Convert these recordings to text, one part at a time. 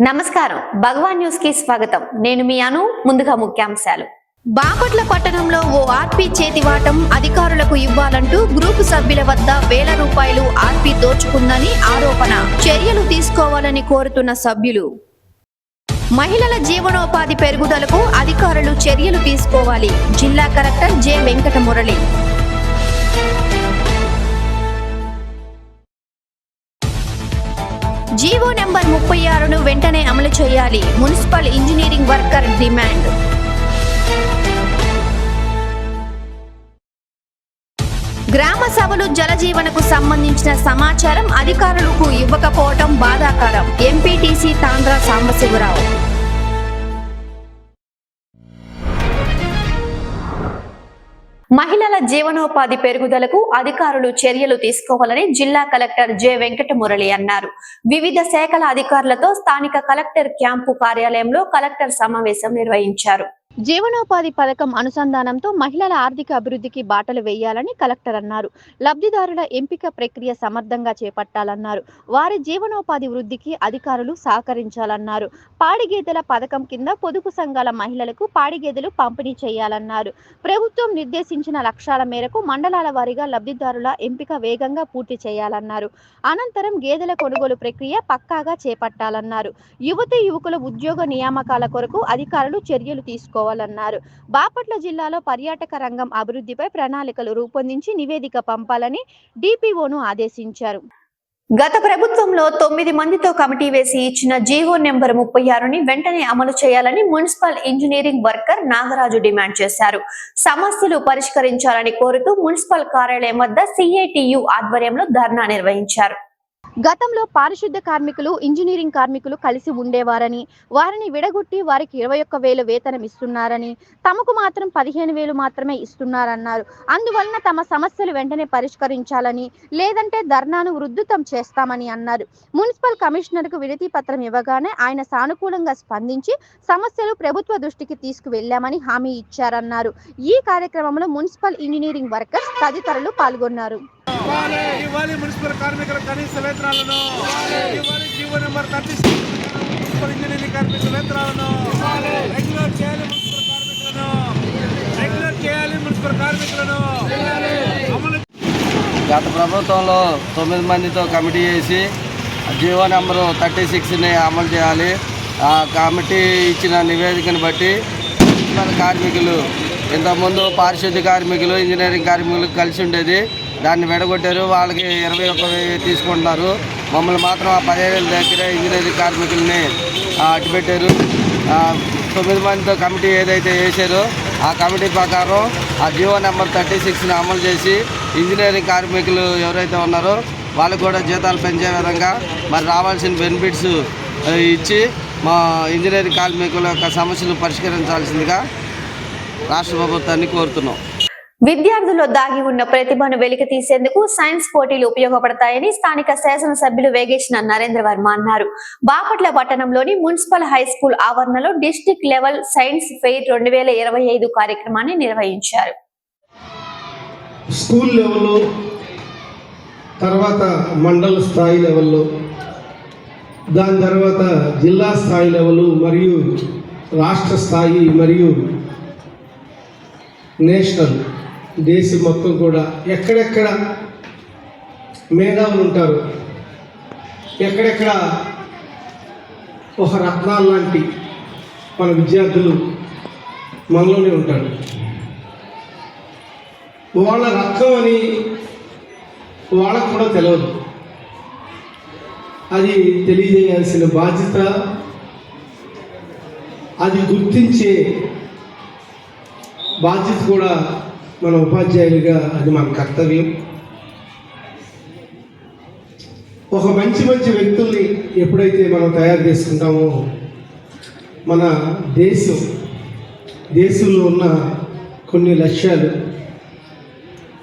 నమస్కారం. భగవాన్ న్యూస్కి స్వాగతం. నేను మీ అను ముందుగా ముఖ్యాంశాలు. బాపట్ల పట్టణంలో ఓ ఆర్పీ చేతివాటం అధికారులకు ఇవ్వాలంటూ గ్రూపు సభ్యుల వద్ద వేల రూపాయలు ఆర్పీ దోచుకుందని ఆరోపణ. చర్యలు తీసుకోవాలని కోరుతున్న సభ్యులు. మహిళల జీవనోపాధి పెరుగుదలకు అధికారులు చర్యలు తీసుకోవాలి. జిల్లా collector J Venkata Murali GO number ముప్పై ఆరును వెంటనే అమలు చేయాలి. Municipal engineering worker demand. గ్రామ సభలు జలజీవనకు సంబంధించిన సమాచారం అధికారులకు ఇవ్వకపోవటం బాధాకరం. ఎంపీటీసీ తాంద్ర సాంబశివరావు. మహిళల జీవనోపాధి పెరుగుదలకు అధికారులు చర్యలు తీసుకోవాలని జిల్లా కలెక్టర్ జె వెంకట మురళి అన్నారు. వివిధ శాఖల అధికారులతో స్థానిక కలెక్టర్ క్యాంపు కార్యాలయంలో కలెక్టర్ సమావేశం నిర్వహించారు. జీవనోపాధి పథకం అనుసంధానంతో మహిళల ఆర్థిక అభివృద్ధికి బాటలు వేయాలని కలెక్టర్ అన్నారు. లబ్ధిదారుల ఎంపిక ప్రక్రియ సమర్థంగా చేపట్టాలన్నారు. వారి జీవనోపాధి వృద్ధికి అధికారులు సహకరించాలన్నారు. పాడి గేదెల పథకం కింద పొదుపు సంఘాల మహిళలకు పాడి గేదెలు పంపిణీ చేయాలన్నారు. ప్రభుత్వం నిర్దేశించిన లక్ష్యాల మేరకు మండలాల వారీగా లబ్ధిదారుల ఎంపిక వేగంగా పూర్తి చేయాలన్నారు. అనంతరం గేదెల కొనుగోలు ప్రక్రియ పక్కాగా చేపట్టాలన్నారు. యువతి యువకుల ఉద్యోగ నియామకాల కొరకు అధికారులు చర్యలు తీసుకోవాలన్నారు బాపట్ల జిల్లాలో పర్యాటక రంగం అభివృద్ధిపై ప్రణాళికలు రూపొందించి నివేదిక పంపాలని డిపిఓను ఆదేశించారు. గత ప్రభుత్వంలో తొమ్మిది మందితో కమిటీ వేసి ఇచ్చిన జీవో నెంబర్ ముప్పై ఆరుని వెంటనే అమలు చేయాలని municipal engineering worker Nagaraju demand చేశారు. సమస్యలు పరిష్కరించాలని కోరుతూ మున్సిపల్ కార్యాలయం వద్ద సిఐటియు ఆధ్వర్యంలో ధర్నా నిర్వహించారు. గతంలో పారిశుద్ధ కార్మికులు ఇంజనీరింగ్ కార్మికులు కలిసి ఉండేవారని వారిని విడగొట్టి వారికి ఇరవై ఒక్క వేలు వేతనం ఇస్తున్నారని తమకు మాత్రం పదిహేను వేలు మాత్రమే ఇస్తున్నారన్నారు. అందువలన తమ సమస్యలు వెంటనే పరిష్కరించాలని లేదంటే ధర్నాను వృద్ధుతం చేస్తామని అన్నారు. మున్సిపల్ కమిషనర్కు వినతి పత్రం ఇవ్వగానే ఆయన సానుకూలంగా స్పందించి సమస్యలు ప్రభుత్వ దృష్టికి తీసుకువెళ్ళామని హామీ ఇచ్చారన్నారు. ఈ కార్యక్రమంలో మున్సిపల్ ఇంజనీరింగ్ వర్కర్స్ తదితరులు పాల్గొన్నారు. ఇవ్వాలి ఇవ్వాలి మున్సిపల్ కార్మికుల కనీస వేతనాలను. ఇవ్వాలి. GO number thirty municipal engineering కార్మికుల వేతనాలను. రెగ్యులర్ చేయాలి మున్సిపల్ కార్మికులను. రెగ్యులర్ చేయాలి మున్సిపల్ కార్మికులను. అమలు గత ప్రభుత్వంలో తొమ్మిది మందితో కమిటీ చేసి జీవో నెంబరు థర్టీ సిక్స్ని అమలు చేయాలి. ఆ కమిటీ ఇచ్చిన నివేదికను బట్టి మున్సిపల్ కార్మికులు ఇంతకుముందు పారిశుద్ధ్య కార్మికులు ఇంజనీరింగ్ కార్మికులు కలిసి ఉండేది. దాన్ని విడగొట్టారు వాళ్ళకి ఇరవై ఒక్క వెయ్యి తీసుకుంటున్నారు. మమ్మల్ని మాత్రం ఆ పదిహేను దగ్గర ఇంజనీరింగ్ కార్మికుల్ని అడ్డుపెట్టారు. తొమ్మిది మందితో కమిటీ ఏదైతే వేశారో ఆ కమిటీ ప్రకారం ఆ జీవో నెంబర్ థర్టీ సిక్స్ని అమలు చేసి ఇంజనీరింగ్ కార్మికులు ఎవరైతే ఉన్నారో వాళ్ళకు కూడా జీతాలు పెంచే విధంగా మరి రావాల్సిన బెనిఫిట్స్ ఇచ్చి మా ఇంజనీరింగ్ కార్మికుల యొక్క సమస్యలు పరిష్కరించాల్సిందిగా రాష్ట్ర ప్రభుత్వాన్ని కోరుతున్నాం. విద్యార్థుల్లో దాగి ఉన్న ప్రతిభను వెలికి తీసేందుకు సైన్స్ పోటీలు ఉపయోగపడతాయని స్థానిక శాసనసభ్యులు వేగేసిన నరేంద్ర వర్మ అన్నారు. బాపట్ల పట్టణంలోని మున్సిపల్ హై స్కూల్ ఆవరణలో డిస్టిక్ లెవెల్ సైన్స్ ఫెయిర్ రెండు వేల ఇరవై ఐదు కార్యక్రమాన్ని నిర్వహించారు. స్కూల్ లెవెల్లో తర్వాత మండల స్థాయి లెవెల్లో దాని తర్వాత జిల్లా స్థాయి లెవెల్ మరియు రాష్ట్ర స్థాయి మరియు నేషనల్ దేశం మొత్తం కూడా ఎక్కడెక్కడ మేధావులు ఉంటారు ఎక్కడెక్కడ ఒక రత్నాలు లాంటి మన విద్యార్థులు మనలోనే ఉంటారు. వాళ్ళ రక్తం అని వాళ్ళకు కూడా తెలియదు అది తెలియజేయాల్సిన బాధ్యత అది గుర్తించే బాధ్యత కూడా మన ఉపాధ్యాయులుగా అది మన కర్తవ్యం. ఒక మంచి మంచి వ్యక్తుల్ని ఎప్పుడైతే మనం తయారు చేసుకుంటామో మన దేశం దేశంలో ఉన్న కొన్ని లక్ష్యాలు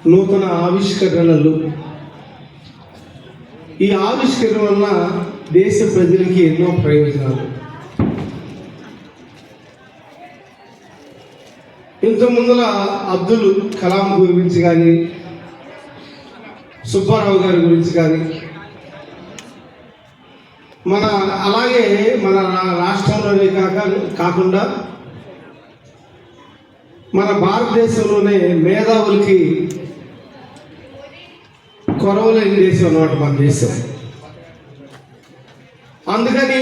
నూతన ఆవిష్కరణలు. ఈ ఆవిష్కరణ వలన దేశ ప్రజలకి ఎన్నో ప్రయోజనాలు. ఇంత ముందర అబ్దుల్ కలాం గురించి కానీ సుబ్బారావు గారి గురించి కానీ మన అలాగే మన రాష్ట్రంలోనే కాక కాకుండా మన భారతదేశంలోనే మేధావులకి కొరవలేని దేశం అన్నమాట మన దేశం. అందుకని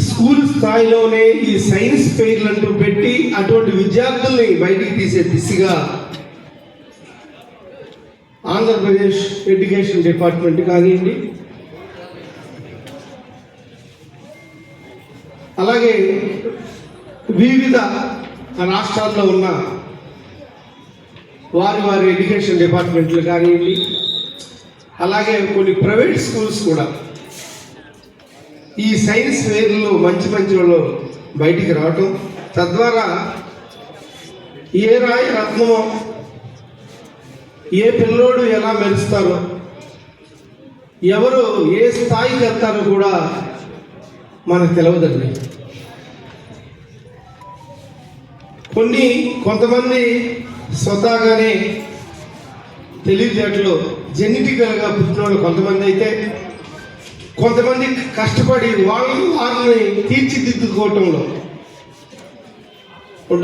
స్కూల్ స్థాయిలోనే ఈ సైన్స్ ఫెయిర్లు పెట్టి అటువంటి విద్యార్థుల్ని బయటికి తీసే దిశగా ఆంధ్రప్రదేశ్ ఎడ్యుకేషన్ డిపార్ట్మెంట్ కానివ్వండి అలాగే వివిధ రాష్ట్రాల్లో ఉన్న వారి వారి ఎడ్యుకేషన్ డిపార్ట్మెంట్లు కానివ్వండి అలాగే కొన్ని ప్రైవేట్ స్కూల్స్ కూడా ఈ సైన్స్ ఫెయిర్లో మంచి మంచి వాళ్ళు బయటికి రావటం. తద్వారా ఏ రాయి రత్నమో ఏ పిల్లోడు ఎలా మెరుస్తారో ఎవరు ఏ స్థాయికి వెళ్తారో కూడా మనకు తెలియదండి కొన్ని కొంతమంది స్వతహాగానే తెలివితేటలు జెనెటికల్గా పుట్టిన వాళ్ళు కొంతమంది అయితే కొంతమంది కష్టపడి వాళ్ళని వారిని తీర్చిదిద్దుకోవటంలో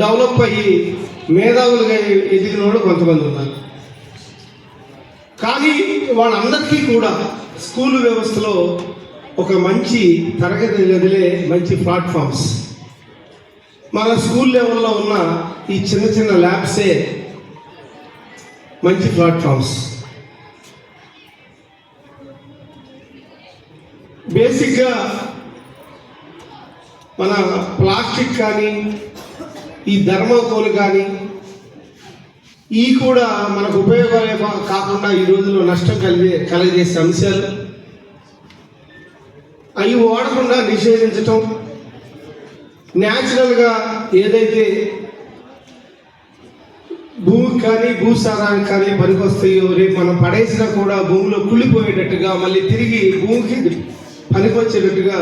డెవలప్ అయ్యి మేధావులుగా ఎదిగిన వాళ్ళు కొంతమంది ఉన్నారు. కానీ వాళ్ళందరికీ కూడా స్కూల్ వ్యవస్థలో ఒక మంచి తరగతి గదిలే మంచి ప్లాట్ఫామ్స్. మన స్కూల్ లెవెల్లో ఉన్న ఈ చిన్న చిన్న ల్యాబ్సే మంచి ప్లాట్ఫామ్స్. బేసిక్గా మన ప్లాస్టిక్ కానీ ఈ ధర్మకోలు కానీ ఈ కూడా మనకు ఉపయోగాలే కాకుండా ఈ రోజుల్లో నష్టం కలిగే కలగజేసే అంశాలు అవి వాడకుండా నిషేధించటం. న్యాచురల్గా ఏదైతే భూమికి కానీ భూసారానికి కానీ పనికొస్తాయో రేపు మనం పడేసినా కూడా భూమిలో కుళ్ళిపోయేటట్టుగా మళ్ళీ తిరిగి భూమికి పనికొచ్చేటట్టుగా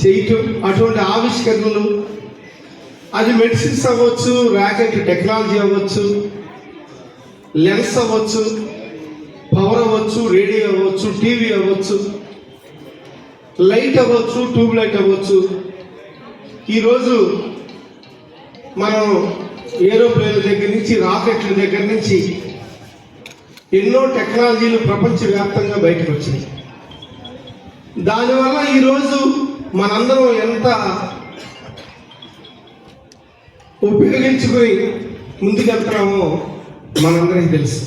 చేయటం అటువంటి ఆవిష్కరణలు అది మెడిసిన్స్ అవ్వచ్చు ర్యాకెట్ టెక్నాలజీ అవ్వచ్చు లెన్స్ అవ్వచ్చు పవర్ అవ్వచ్చు రేడియో అవ్వచ్చు టీవీ అవ్వచ్చు లైట్ అవ్వచ్చు ట్యూబ్ లైట్ అవ్వచ్చు. ఈరోజు మనం ఏరోప్లేన్ల దగ్గర నుంచి రాకెట్ల దగ్గర నుంచి ఎన్నో టెక్నాలజీలు ప్రపంచవ్యాప్తంగా బయటకు వచ్చినాయి. దానివల్ల ఈరోజు మనందరం ఎంత ఉపయోగించుకొని ముందుకెళ్తున్నామో మనందరికీ తెలుసు.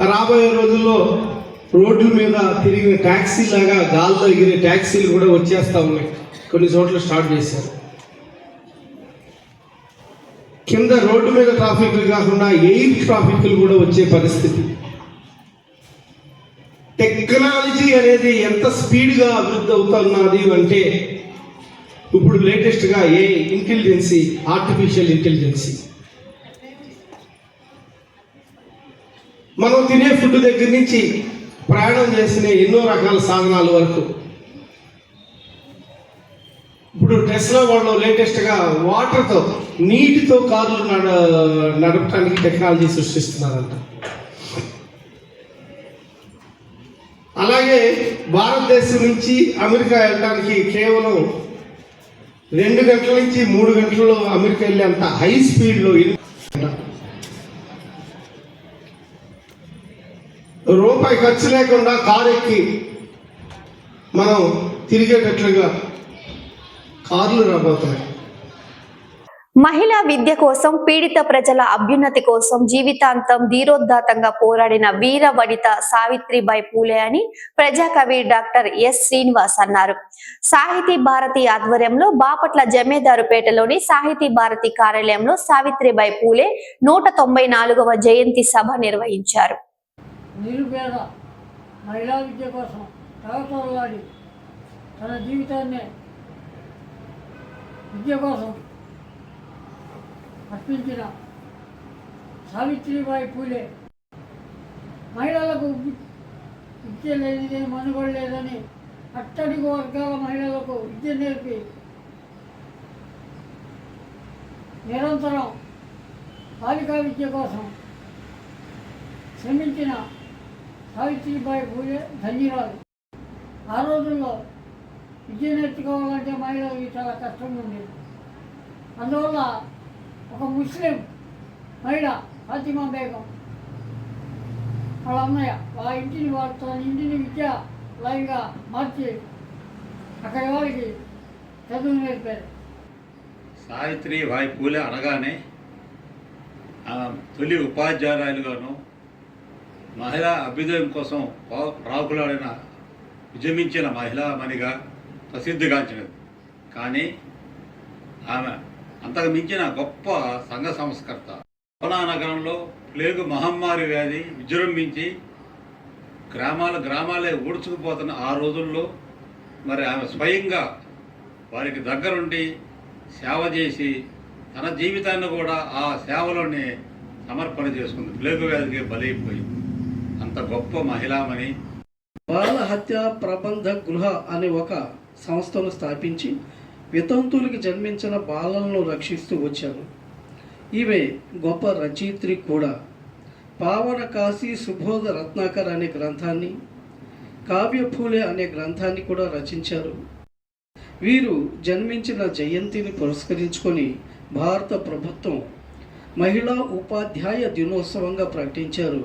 రాబోయే రోజుల్లో రోడ్ల మీద తిరిగిన ట్యాక్సీ లాగా గాల్లో ఎగిరే ట్యాక్సీలు కూడా వచ్చేస్తా ఉన్నాయి. కొన్ని చోట్ల స్టార్ట్ చేశారు. కింద రోడ్డు మీద ట్రాఫిక్లు కాకుండా ఎయిర్ ట్రాఫిక్లు కూడా వచ్చే పరిస్థితి. టెక్నాలజీ అనేది ఎంత స్పీడ్గా అభివృద్ధి అవుతున్నది అంటే ఇప్పుడు లేటెస్ట్గా ఏ ఇంటెలిజెన్సీ ఆర్టిఫిషియల్ ఇంటెలిజెన్సీ మనం తినే ఫుడ్ దగ్గర నుంచి ప్రయాణం చేసిన ఎన్నో రకాల సాధనాల వరకు. ఇప్పుడు టెస్లా వాళ్ళు లేటెస్ట్గా వాటర్తో నీటితో కార్లు నడ నడపడానికి టెక్నాలజీ సృష్టిస్తున్నారంట. అలాగే భారతదేశం నుంచి అమెరికా వెళ్ళడానికి కేవలం రెండు గంటల నుంచి మూడు గంటల్లో అమెరికా వెళ్ళేంత హై స్పీడ్లో రూపాయి ఖర్చు లేకుండా కారు ఎక్కి మనం తిరిగేటట్లుగా కార్లు రాబోతున్నాయి. మహిళా విద్య కోసం పీడిత ప్రజల అభ్యున్నతి కోసం జీవితాంతం ధీరోద్ధాతంగా పోరాడిన వీర వనిత సావిత్రిబాయి పూలే అని ప్రజాకవి డాక్టర్ ఎస్ శ్రీనివాస్ అన్నారు. సాహితీ భారతి ఆధ్వర్యంలో బాపట్ల జమేదారుపేటలోని సాహితీ భారతి కార్యాలయంలో సావిత్రిబాయి పూలే నూట తొంభై నాలుగవ జయంతి సభ నిర్వహించారు. నిరుపేద మహిళా విద్య కోసం తన జీవితాన్ని విద్య కోసం అర్పించిన సావిత్రిబాయి పూలే. మహిళలకు విద్య లేనిదే మనుగడ లేదని అట్టడుగు వర్గాల మహిళలకు విద్య నేర్పి. నిరంతరం బాలికా విద్య కోసం శ్రమించిన సావిత్రిబాయి పూలే ధన్యురాలు. ఆ రోజుల్లో విద్య నేర్చుకోవాలంటే మహిళలకి చాలా కష్టంగా ఉండేది. అందువల్ల ఒక ముస్లిం మహిళ ఫాతిమా బేగం. వాళ్ళ అన్నయ్య వాళ్ళ ఇంటిని వాళ్ళ తన ఇంటిని విద్యా లయంగా మార్చి అక్కడి వారికి చదువు నేర్పారు. సావిత్రిబాయి పూలే అనగానే తొలి ఉపాధ్యాయులుగాను మహిళా అభ్యుదయం కోసం పా- రాకులాడిన విజమించిన మహిళామణిగా ప్రసిద్ధిగాంచినది కానీ ఆమె అంతకు మించిన గొప్ప సంఘ సంస్కర్త. కరోనా నగరంలో ప్లేగు మహమ్మారి వ్యాధి విజృంభించి గ్రామాలు గ్రామాలే ఊడ్చుకుపోతున్న ఆ రోజుల్లో మరి ఆమె స్వయంగా వారికి దగ్గరుండి సేవ చేసి తన జీవితాన్ని కూడా ఆ సేవలోనే సమర్పణ చేసుకుంది. ప్లేగు వ్యాధికి బలైపోయింది. అంత గొప్ప మహిళామణి. బాల హత్య ప్రబంధ గృహ అనే ఒక సంస్థను స్థాపించి వితంతువులకు జన్మించిన బాలలను రక్షిస్తూ వచ్చారు. ఈమె గొప్ప రచయిత్రి కూడా. పావన కాశీ సుబోధ రత్నాకర్ అనే గ్రంథాన్ని కావ్యఫూలే అనే గ్రంథాన్ని కూడా రచించారు. వీరు జన్మించిన జయంతిని పురస్కరించుకొని భారత ప్రభుత్వం మహిళా ఉపాధ్యాయ దినోత్సవంగా ప్రకటించారు.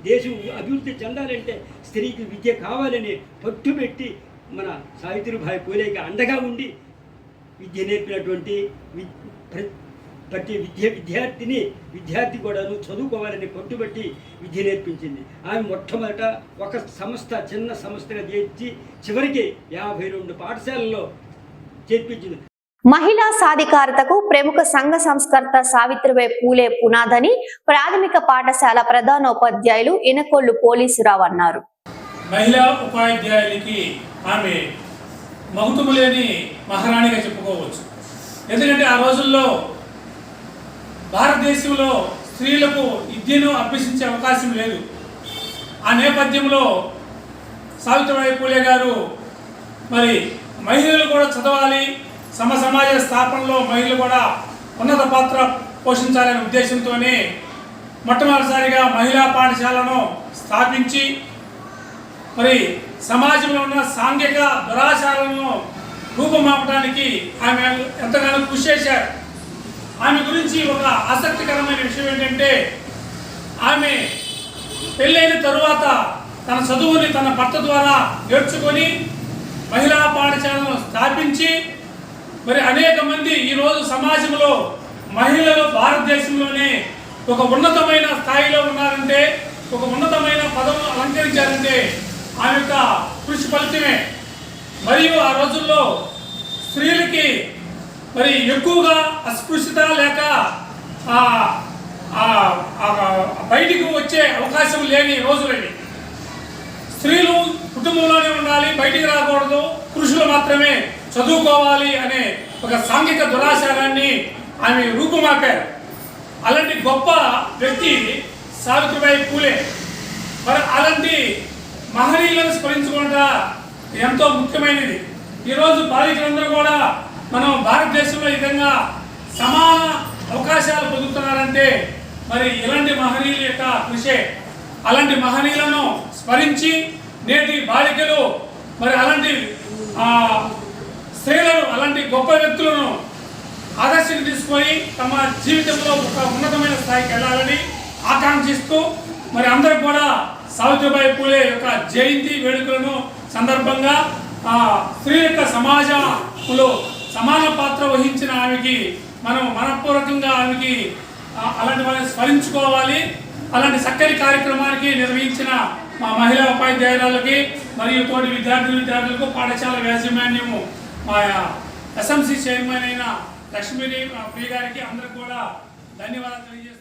దేశం అభివృద్ధి చెందాలంటే స్త్రీకి విద్య కావాలని పట్టుబెట్టి మన సావిత్రిబాయి పూలేకి అండగా ఉండి విద్య నేర్పినటువంటి ప్రతి విద్య విద్యార్థిని విద్యార్థి కూడాను చదువుకోవాలని పట్టుబట్టి విద్య నేర్పించింది. ఆమె మొట్టమొదట ఒక సంస్థ చిన్న సంస్థగా చేర్చి చివరికి యాభై రెండు పాఠశాలల్లో చేర్పించింది. మహిళా సాధికారతకు ప్రముఖ సంఘ సంస్కర్త సావిత్రిబాయి పూలే పునాదని ప్రాథమిక పాఠశాల ప్రధానోపాధ్యాయులు ఇనకొల్లు పోలీసురావు అన్నారు. మహిళా ఉపాధ్యాయులకి ఆమె మహుతుము లేని మహారాణిగా చెప్పుకోవచ్చు. ఎందుకంటే ఆ రోజుల్లో భారతదేశంలో స్త్రీలకు విద్యను అభ్యసించే అవకాశం లేదు. ఆ నేపథ్యంలో సావిత్రిబాయి పూలే గారు మరి మహిళలు కూడా చదవాలి సమ సమాజ స్థాపనలో మహిళలు కూడా ఉన్నత పాత్ర పోషించాలనే ఉద్దేశంతోనే మొట్టమొదటిసారిగా మహిళా పాఠశాలను స్థాపించి మరి సమాజంలో ఉన్న సాంఘిక దురాచారాలను రూపుమాపడానికి ఆమె ఎంతగానో కృషి చేశారు. ఆమె గురించి ఒక ఆసక్తికరమైన విషయం ఏంటంటే ఆమె పెళ్ళైన తరువాత తన చదువుని తన భర్త ద్వారా నేర్చుకొని మహిళా పాఠశాలను స్థాపించి మరి అనేక మంది ఈరోజు సమాజంలో మహిళలు భారతదేశంలోనే ఒక ఉన్నతమైన స్థాయిలో ఉన్నారంటే ఒక ఉన్నతమైన పదవులు అలంకరించారంటే ఆమె యొక్క కృషి ఫలితమే. మరియు ఆ రోజుల్లో స్త్రీలకి మరి ఎక్కువగా అస్పృశ్యత లేక ఆ, బయటికి వచ్చే అవకాశం లేని రోజులని స్త్రీలు కుటుంబంలోనే ఉండాలి బయటికి రాకూడదు పురుషులు మాత్రమే చదువుకోవాలి అనే ఒక సాంఘిక దురాచారాన్ని ఆమె రూపుమాపారు. అలాంటి గొప్ప వ్యక్తి సావిత్రిబాయి పూలే. మరి అలాంటి మహనీయులను స్మరించుకుంటా ఎంతో ముఖ్యమైనది. ఈరోజు బాలికలందరూ కూడా మనం భారతదేశంలో ఈ విధంగా సమాన అవకాశాలు పొందుతున్నారంటే మరి ఇలాంటి మహనీయుల యొక్క కృషే. అలాంటి మహనీయులను స్మరించి నేటి బాలికలు మరి అలాంటి స్త్రీలను అలాంటి గొప్ప వ్యక్తులను ఆదర్శకు తీసుకొని తమ జీవితంలో ఒక ఉన్నతమైన స్థాయికి వెళ్ళాలని ఆకాంక్షిస్తూ మరి అందరూ కూడా సావిత్రిబాయి పూలే యొక్క జయంతి వేడుకలను సందర్భంగా ఆ స్త్రీ యొక్క సమాజంలో సమాన పాత్ర వహించిన ఆమెకి మనం మనపూర్వకంగా ఆమెకి అలాంటి వాళ్ళని స్మరించుకోవాలి. అలాంటి చక్కని కార్యక్రమానికి నిర్వహించిన మా మహిళా ఉపాధ్యాయురాలకి మరియు తోటి విద్యార్థి విద్యార్థులకు పాఠశాల యాజమాన్యము మా ఎస్ఎంసి చైర్మన్ అయిన లక్ష్మీదేవి ప్రియ గారికి అందరికి కూడా ధన్యవాదాలు తెలియజేస్తున్నాం.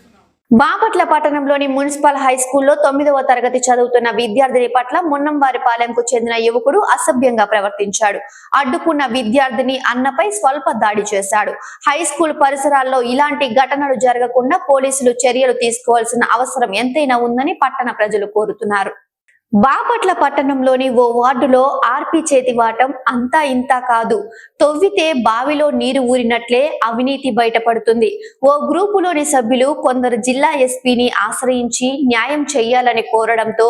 బాపట్ల పట్టణంలోని మున్సిపల్ హై స్కూల్లో తొమ్మిదవ తరగతి చదువుతున్న విద్యార్థిని పట్ల మున్నంవారిపాలెంకు చెందిన యువకుడు అసభ్యంగా ప్రవర్తించాడు. అడ్డుకున్న విద్యార్థిని అన్నపై స్వల్ప దాడి చేశాడు. హై స్కూల్ పరిసరాల్లో ఇలాంటి ఘటనలు జరగకుండా పోలీసులు చర్యలు తీసుకోవాల్సిన అవసరం ఎంతైనా ఉందని పట్టణ ప్రజలు కోరుతున్నారు. బాపట్ల పట్టణంలోని ఓ వార్డులో ఆర్పి చేతివాటం అంతా ఇంతా కాదు. తొవ్వితే బావిలో నీరు ఊరినట్లే అవినీతి బయటపడుతుంది. ఓ గ్రూపులోని సభ్యులు కొందరు జిల్లా ఎస్పీని ఆశ్రయించి న్యాయం చెయ్యాలని కోరడంతో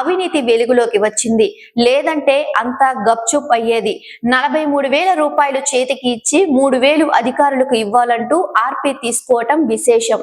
అవినీతి వెలుగులోకి వచ్చింది. లేదంటే అంతా గప్చుప్ అయ్యేది. నలభై మూడు వేల రూపాయలు చేతికి ఇచ్చి మూడు వేలు అధికారులకు ఇవ్వాలంటూ ఆర్పి తీసుకోవటం విశేషం.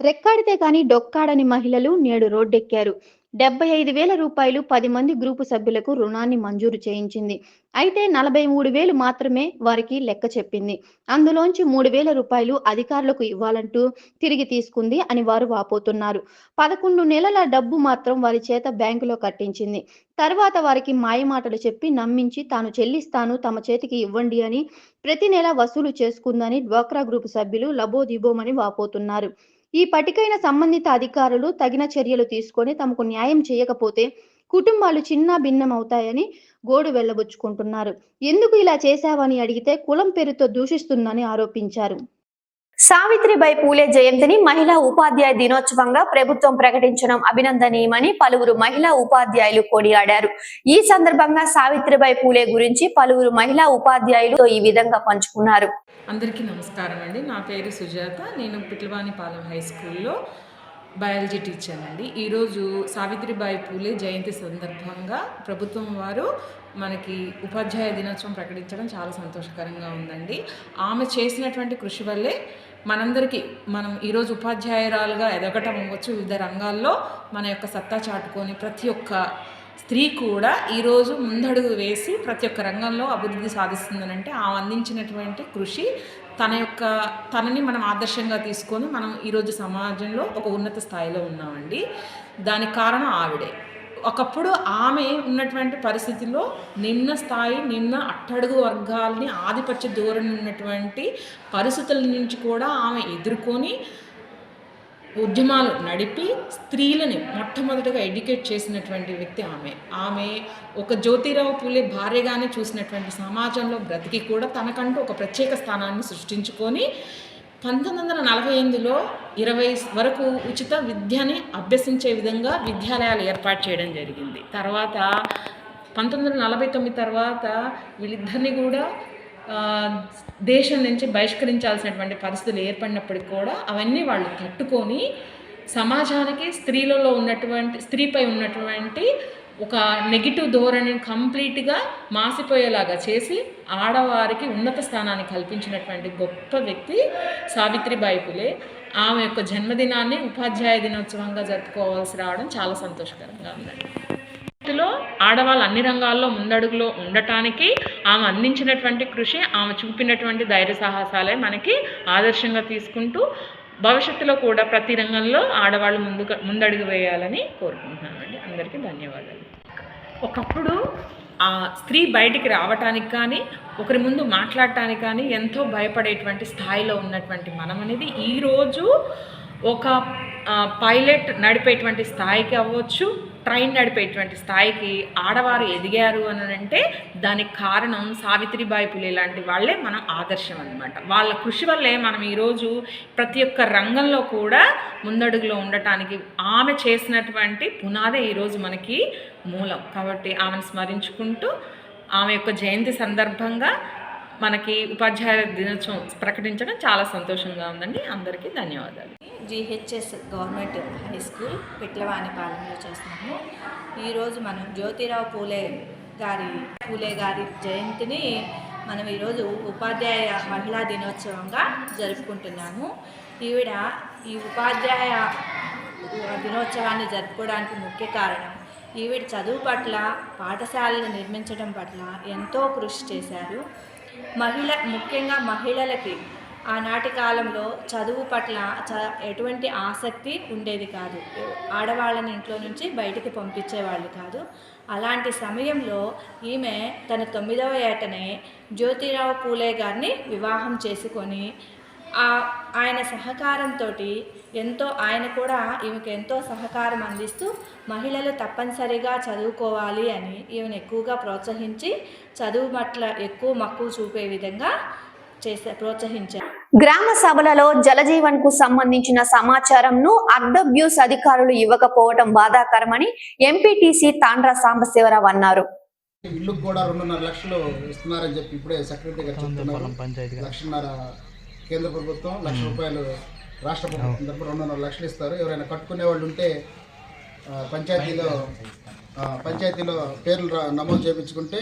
రెక్కాడితే కానీ డొక్కాడని మహిళలు నేడు రోడ్డెక్కారు. డెబ్బై ఐదు వేల రూపాయలు పది మంది గ్రూపు సభ్యులకు రుణాన్ని మంజూరు చేయించింది. అయితే నలభై మూడు వేలు మాత్రమే వారికి లెక్క చెప్పింది. అందులోంచి మూడు వేల రూపాయలు అధికారులకు ఇవ్వాలంటూ తిరిగి తీసుకుంది అని వారు వాపోతున్నారు. పదకొండు నెలల డబ్బు మాత్రం వారి చేత బ్యాంకులో కట్టించింది. తర్వాత వారికి మాయమాటలు చెప్పి నమ్మించి తాను చెల్లిస్తాను తమ చేతికి ఇవ్వండి అని ప్రతి నెల వసూలు చేసుకుందని డ్వాక్రా గ్రూపు సభ్యులు లబోదిబోమని వాపోతున్నారు. ఈ పటికైన సంబంధిత అధికారులు తగిన చర్యలు తీసుకొని తమకు న్యాయం చేయకపోతే కుటుంబాలు చిన్న భిన్నం అవుతాయని గోడు వెళ్ళబుచ్చుకుంటున్నారు ఎందుకు ఇలా చేశావని అడిగితే కులం పేరుతో దూషిస్తుందని ఆరోపించారు. సావిత్రిబాయి పూలే జయంతిని మహిళా ఉపాధ్యాయ దినోత్సవంగా ప్రభుత్వం ప్రకటించడం అభినందనీయమని పలువురు మహిళా ఉపాధ్యాయులు కొనియాడారు. ఈ సందర్భంగా సావిత్రిబాయి పూలే గురించి పలువురు మహిళా ఉపాధ్యాయులు ఈ విధంగా పంచుకున్నారు. అందరికీ నమస్కారం అండి. నా పేరు సుజాత. నేను పిట్లవానిపాలెం హై స్కూల్లో బయాలజీ టీచర్ అండి. ఈరోజు సావిత్రిబాయి పూలే జయంతి సందర్భంగా ప్రభుత్వం వారు మనకి ఉపాధ్యాయ దినోత్సవం ప్రకటించడం చాలా సంతోషకరంగా ఉందండి. ఆమె చేసినటువంటి కృషి వల్లే మనందరికీ మనం ఈరోజు ఉపాధ్యాయురాలుగా ఎదగటం అవ్వచ్చు వివిధ రంగాల్లో. మన యొక్క సత్తా చాటుకొని ప్రతి ఒక్క స్త్రీ కూడా ఈరోజు ముందడుగు వేసి ప్రతి ఒక్క రంగంలో అభివృద్ధి సాధిస్తుందనంటే ఆమె అందించినటువంటి కృషి తన యొక్క తనని మనం ఆదర్శంగా తీసుకొని మనం ఈరోజు సమాజంలో ఒక ఉన్నత స్థాయిలో ఉన్నామండి. దానికి కారణం ఆవిడే. ఒకప్పుడు ఆమె ఉన్నటువంటి పరిస్థితిలో నిమ్న స్థాయి నిమ్న అట్టడుగు వర్గాల్ని ఆధిపత్య ధోరణి ఉన్నటువంటి పరిస్థితుల నుంచి కూడా ఆమె ఎదుర్కొని ఉద్యమాలు నడిపి స్త్రీలని మొట్టమొదటిగా ఎడ్యుకేట్ చేసినటువంటి వ్యక్తి ఆమె. ఆమె ఒక జ్యోతిరావు పూలే భార్యగానే చూసినటువంటి సమాజంలో బ్రతికి కూడా తనకంటూ ఒక ప్రత్యేక స్థానాన్ని సృష్టించుకొని పంతొమ్మిది వందల నలభై ఎనిమిదిలో ఇరవై వరకు ఉచిత విద్యని అభ్యసించే విధంగా విద్యాలయాలు ఏర్పాటు చేయడం జరిగింది. తర్వాత పంతొమ్మిది వందల నలభై తొమ్మిది తర్వాత వీళ్ళిద్దరిని కూడా దేశం నుంచి బహిష్కరించాల్సినటువంటి పరిస్థితులు ఏర్పడినప్పటికి కూడా అవన్నీ వాళ్ళు తట్టుకొని సమాజానికి స్త్రీలలో ఉన్నటువంటి స్త్రీపై ఉన్నటువంటి ఒక నెగిటివ్ ధోరణిని కంప్లీట్గా మాసిపోయేలాగా చేసి ఆడవారికి ఉన్నత స్థానాన్ని కల్పించినటువంటి గొప్ప వ్యక్తి సావిత్రిబాయి పులే ఆమె యొక్క జన్మదినాన్ని ఉపాధ్యాయ దినోత్సవంగా జరుపుకోవాల్సి రావడం చాలా సంతోషకరంగా ఉందండి లో ఆడవాళ్ళు అన్ని రంగాల్లో ముందడుగులో ఉండటానికి ఆమె అందించినటువంటి కృషి ఆమె చూపినటువంటి ధైర్య సాహసాలే మనకి ఆదర్శంగా తీసుకుంటూ భవిష్యత్తులో కూడా ప్రతి రంగంలో ఆడవాళ్ళు ముందుకు ముందడుగు వేయాలని కోరుకుంటున్నామండి. అందరికీ ధన్యవాదాలు. ఒకప్పుడు ఆ స్త్రీ బయటికి రావటానికి కానీ ఒకరి ముందు మాట్లాడటానికి కానీ ఎంతో భయపడేటువంటి స్థాయిలో ఉన్నటువంటి మనం అనేది ఈరోజు ఒక పైలట్ నడిపేటువంటి స్థాయికి అవ్వచ్చు. ట్రైన్ నడిపేటువంటి స్థాయికి ఆడవారు ఎదిగారు అని అంటే దానికి కారణం సావిత్రిబాయి పులే లాంటి వాళ్ళే మనం ఆదర్శం అనమాట వాళ్ళ కృషి వల్లే మనం ఈరోజు ప్రతి ఒక్క రంగంలో కూడా ముందడుగులో ఉండటానికి ఆమె చేసినటువంటి పునాదే ఈరోజు మనకి మూలం. కాబట్టి ఆమెను స్మరించుకుంటూ ఆమె యొక్క జయంతి సందర్భంగా మనకి ఉపాధ్యాయ దినోత్సవం ప్రకటించడం చాలా సంతోషంగా ఉందండి. అందరికీ ధన్యవాదాలు. జిహెచ్ఎస్ గవర్నమెంట్ హై స్కూల్ పిట్లవానిపాలెంలో చేస్తున్నాము. ఈరోజు మనం జ్యోతిరావు పూలే గారి పూలే గారి జయంతిని మనం ఈరోజు ఉపాధ్యాయ మహిళా దినోత్సవంగా జరుపుకుంటున్నాము. ఈవిడ ఈ ఉపాధ్యాయ దినోత్సవాన్ని జరుపుకోవడానికి ముఖ్య కారణం ఈవిడ చదువు పట్ల పాఠశాలను నిర్మించడం పట్ల ఎంతో కృషి చేశారు. మహిళ ముఖ్యంగా మహిళలకి ఆనాటి కాలంలో చదువు పట్ల చ ఎటువంటి ఆసక్తి ఉండేది కాదు. ఆడవాళ్ళని ఇంట్లో నుంచి బయటికి పంపించేవాళ్ళు కాదు. అలాంటి సమయంలో ఈమె తన తొమ్మిదవ ఏటనే జ్యోతిరావు పూలే గారిని వివాహం చేసుకొని ఆయన సహకారంతో ఎంతో ఆయన కూడా ఈమెకు ఎంతో సహకారం అందిస్తూ మహిళలు తప్పనిసరిగా చదువుకోవాలి అని ఈమెను ఎక్కువగా ప్రోత్సహించి చదువు పట్ల ఎక్కువ మక్కువ చూపే విధంగా చేసే ప్రోత్సహించారు. గ్రామ సభలలో జలజీవన్కు సంబంధించిన సమాచారంను అర్ధబ్యూస్ అధికారులు ఇవ్వకపోవడం బాధాకరమని ఎంపీటీసీ తాండ్ర సాంబశివరావు అన్నారు. ఇల్లుకు కూడా రెండున్నర లక్షలు ఇస్తున్నారని చెప్పి ఇప్పుడే సెక్రటరీ గారు చెప్తున్నారు. లక్షన్నర కేంద్ర ప్రభుత్వం లక్ష రూపాయలు రాష్ట్ర ప్రభుత్వం తరపు రెండున్నర లక్షలు ఇస్తారు. ఎవరైనా కట్టుకునే వాళ్ళు ఉంటే పంచాయతీలో పంచాయతీలో పేర్లు నమోదు చేయించుకుంటే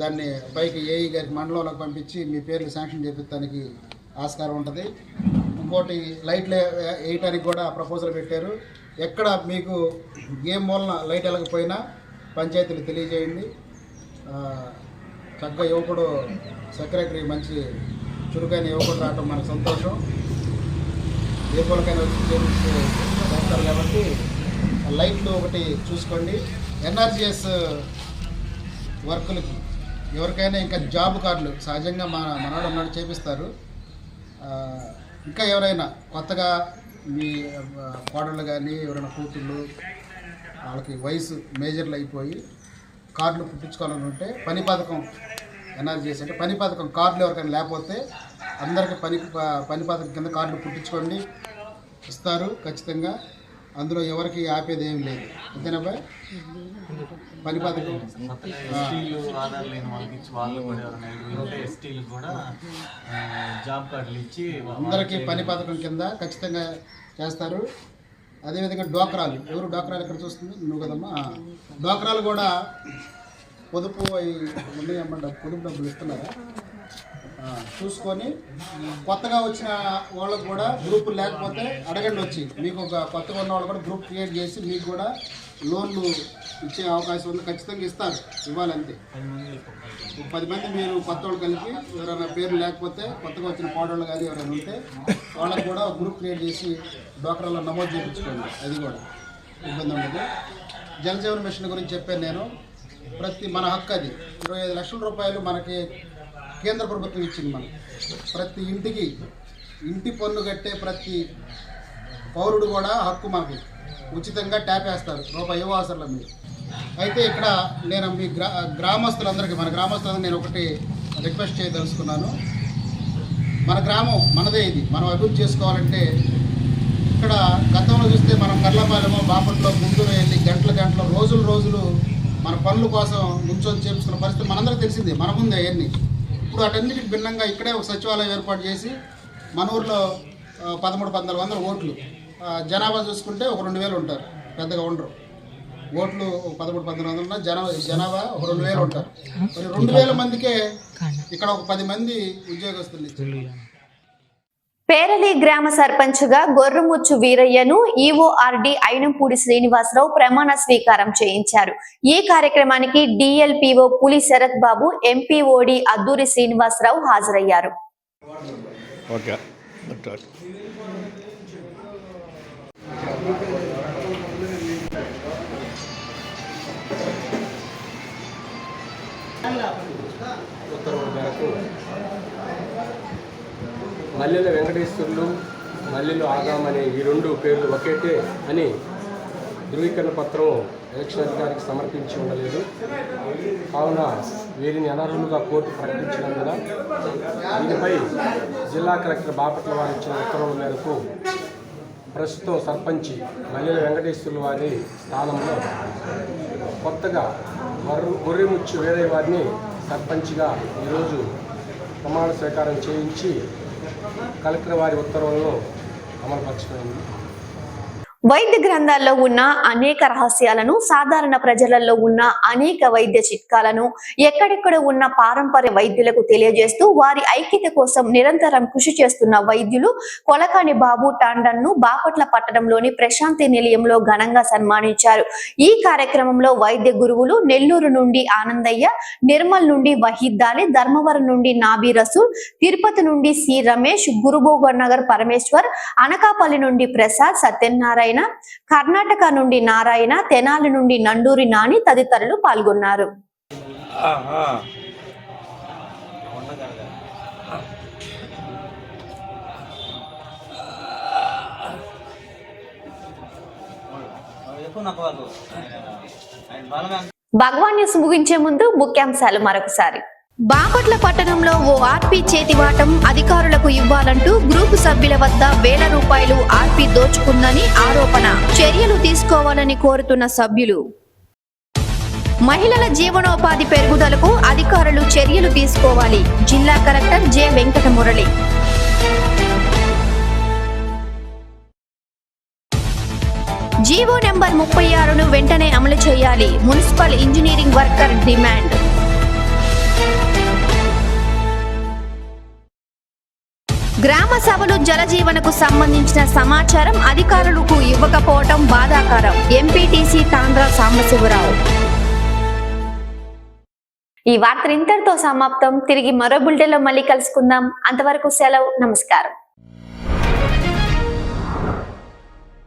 దాన్ని పైకి ఏఈ గారికి మండలంలోకి పంపించి మీ పేర్లు శాంక్షన్ చేపించడానికి ఆస్కారం ఉంటుంది. ఇంకోటి లైట్లు వేయటానికి కూడా ప్రపోజల్ పెట్టారు. ఎక్కడ మీకు ఏ మూలన లైట్ వెళ్ళకపోయినా పంచాయతీలు తెలియజేయండి. చక్కగా యువకుడు సెక్రటరీ మంచి చురుకైన యువకుడు రావటం మనకు సంతోషం. ఏ పూలకైనా వచ్చి చేస్తారు కాబట్టి లైట్లు ఒకటి చూసుకోండి. ఎన్ఆర్జిఎస్ వర్కులకి ఎవరికైనా ఇంకా జాబ్ కార్డులు సహజంగా మన మనవాడు ఉన్నాడు చేపిస్తారు. ఇంకా ఎవరైనా కొత్తగా మీ కోడళ్ళు కానీ ఎవరైనా కూతుళ్ళు వాళ్ళకి వయసు మేజర్లు అయిపోయి కార్డులు పుట్టించుకోవాలనుకుంటే పని పథకం ఎన్ఆర్జీఎస్ అంటే పని పథకం కార్డులు ఎవరికైనా లేకపోతే అందరికీ పని పని పథకం కింద కార్డులు పుట్టించుకోండి. ఇస్తారు ఖచ్చితంగా. అందులో ఎవరికి ఆపేది ఏం లేదు. అంతేనా బాయ్ పని పథకం ఆ. ఎస్టీలు ఆధార్ లేని వాళ్ళకి ఇచ్చి వాళ్ళు కూడా ఎవరైనా ఎలిజిబుల్ ఉంటే ఎస్టీలు కూడా ఆ, జాబ్ కార్డులు ఇచ్చి వా- అందరికీ పని పథకం కింద ఖచ్చితంగా చేస్తారు. అదేవిధంగా డోక్రాలు ఎవరు డోక్రాలు ఎక్కడ చూస్తుంది? నువ్వు కదమ్మా. డోక్రాలు కూడా పొదుపు అవి ఉన్నాయమ్మా డబ్బు పొదుపు డబ్బులు ఇస్తున్నారా? చూసుకొని కొత్తగా వచ్చిన వాళ్ళకు కూడా గ్రూప్ లేకపోతే అడగండి వచ్చి. మీకు ఒక కొత్తగా ఉన్న వాళ్ళు కూడా గ్రూప్ క్రియేట్ చేసి మీకు కూడా లోన్లు ఇచ్చే అవకాశం ఉంది. ఖచ్చితంగా ఇస్తారు. ఇవ్వాలంతే. ఒక పది మంది మీరు కొత్త వాళ్ళు కలిపి ఎవరైనా పేరు లేకపోతే కొత్తగా వచ్చిన పాడోళ్ళు కానీ ఎవరైనా ఉంటే వాళ్ళకి కూడా గ్రూప్ క్రియేట్ చేసి డోక్రాలో నమోదు చేయించుకోండి. అది కూడా ఇబ్బంది ఉండదు. జలజీవన్ మిషన్ గురించి చెప్పాను నేను. ప్రతి మన హక్కు అది. ఇరవై ఐదు లక్షల రూపాయలు మనకి కేంద్ర ప్రభుత్వం ఇచ్చింది మనకి. ప్రతి ఇంటికి ఇంటి పన్ను కట్టే ప్రతి పౌరుడు కూడా హక్కు మాకు ఉచితంగా ట్యాప్ వేస్తారు రూపాయి ఇవ్వ అవసరం మీరు అయితే ఇక్కడ నేను మీ గ్రా గ్రామస్తులందరికీ మన గ్రామస్తులందరూ నేను ఒకటి రిక్వెస్ట్ చేయదలుచుకున్నాను. మన గ్రామం మనదే ఇది. మనం అభివృద్ధి చేసుకోవాలంటే ఇక్కడ గతంలో చూస్తే మనం కర్లపాలెమో బాపట్లో గుంటూరు వెళ్ళి గంటల గంటల రోజులు రోజులు మన పనుల కోసం నుంచొని చేపించుకున్న పరిస్థితి మనందరికీ తెలిసిందే. మన ముందే అవన్నీ. ఇప్పుడు అటన్నిటికి భిన్నంగా ఇక్కడే ఒక సచివాలయం ఏర్పాటు చేసి మన ఊర్లో పదమూడు పద్నాలుగు వందల ఓట్లు. జనాభా చూసుకుంటే ఒక రెండు వేలు ఉంటారు పెద్దగా ఉండరు. ఓట్లు పదమూడు పద్నాలుగు వందలు ఉన్న జనాభా జనాభా ఒక రెండు వేలు ఉంటారు. మరి రెండు వేల మందికే ఇక్కడ ఒక పది మంది ఉద్యోగస్తులు ఇచ్చారు. పేరలి గ్రామ సర్పంచ్గా గొర్రుముచ్చు వీరయ్యను ఈఓఆర్డి ఐనంపూడి శ్రీనివాసరావు ప్రమాణ స్వీకారం చేయించారు. ఈ కార్యక్రమానికి డిఎల్పిఓ పులి శరత్ బాబు ఎంపీఓడి అద్దూరి శ్రీనివాసరావు హాజరయ్యారు. ఉత్తర్వుల మేరకు మల్లెల వెంకటేశ్వరులు మల్లెలు ఆగాం అనే ఈ రెండు పేర్లు ఒకేటే అని ధృవీకరణ పత్రం ఎలక్షన్ అధికారికి సమర్పించి ఉండలేదు. కావున వీరిని అనర్హులుగా కోర్టు ప్రకటించినందున దీనిపై జిల్లా కలెక్టర్ బాపట్ల వారు ఇచ్చిన ఉత్తర్వుల మేరకు ప్రస్తుతం సర్పంచి మల్లెల వెంకటేశ్వరుల వారి స్థానంలో కొత్తగా మర్రు గొర్రెముచ్చు వేరే వారిని సర్పంచ్గా ఈరోజు ప్రమాణ స్వీకారం చేయించి కలెక్టర్ వారి ఉత్తర్వులను అమలుపరచమైంది వైద్య గ్రంథాల్లో ఉన్న అనేక రహస్యాలను సాధారణ ప్రజలలో ఉన్న అనేక వైద్య చిట్కాలను ఎక్కడెక్కడ ఉన్న పారంపర్య వైద్యులకు తెలియజేస్తూ వారి ఐక్యత కోసం నిరంతరం కృషి చేస్తున్న వైద్యులు కొలకాని బాబు టాండన్ను బాపట్ల పట్టణంలోని ప్రశాంతి నిలయంలో ఘనంగా సన్మానించారు. ఈ కార్యక్రమంలో వైద్య గురువులు నెల్లూరు నుండి ఆనందయ్య నిర్మల్ నుండి వహీద్దాలి ధర్మవరం నుండి నాబీ రసూల్ తిరుపతి నుండి సి రమేష్ గురుభోగర్ నగర్ పరమేశ్వర్ అనకాపల్లి నుండి ప్రసాద్ సత్యనారాయణ కర్ణాటక నుండి నారాయణ తెనాలి నుండి నండూరి నాని తదితరులు పాల్గొన్నారు భగవాన్ న్యూస్ ముగించే ముందు ముఖ్యాంశాలు మరొకసారి బాపట్ల పట్టణంలో ఓ ఆర్పీ చేతివాటం అధికారులకు ఇవ్వాలంటూ గ్రూపు సభ్యుల వద్ద వేల రూపాయలు ఆర్పీ దోచుకుందని ఆరోపణ. చర్యలు తీసుకోవాలని కోరుతున్న సభ్యులు. మహిళల జీవనోపాధి పెరుగుదలకు అధికారులు చర్యలు తీసుకోవాలి. జిల్లా collector J. Venkata Murali GO number ముప్పై ఆరును వెంటనే అమలు చేయాలి. Municipal engineering worker demand. గ్రామ సభలు జలజీవనకు సంబంధించిన సమాచారం అధికారులకు ఇవ్వకపోవటం బాధాకరం. ఎంపీటీసీ తాండ్రా సాంబశివరావు. ఈ వార్త ఇంతటితో సమాప్తం. తిరిగి మరో బులెటిన్లో మళ్ళీ కలుసుకుందాం. అంతవరకు సెలవు. నమస్కారం.